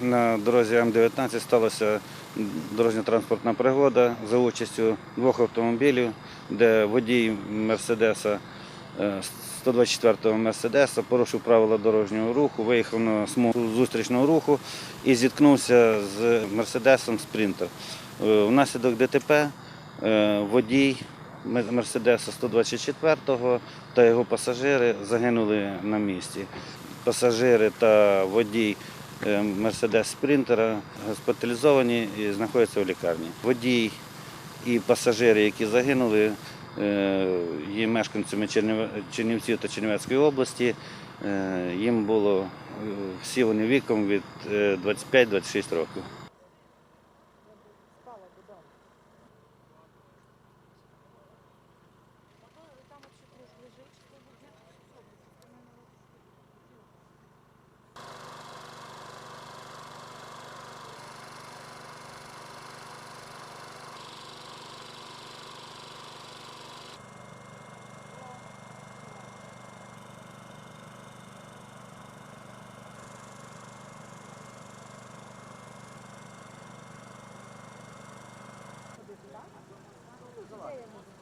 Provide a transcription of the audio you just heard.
на дорозі М-19 сталася дорожньо-транспортна пригода за участю двох автомобілів, де водій Мерседеса, е, 124-го Мерседеса порушив правила дорожнього руху, виїхав на смугу зустрічного руху і зіткнувся з Мерседесом Спринтер. Е, Внаслідок ДТП е, водій Мер- Мерседеса 124-го та його пасажири загинули на місці. Пасажири та водій е, Мерседес Спринтера госпіталізовані і знаходяться в лікарні. Водій і пасажири, які загинули, е, є мешканцями Чернівців та Чернівецької області. Е, Їм було е, всі вони віком від е, 25-26 років. 是吧。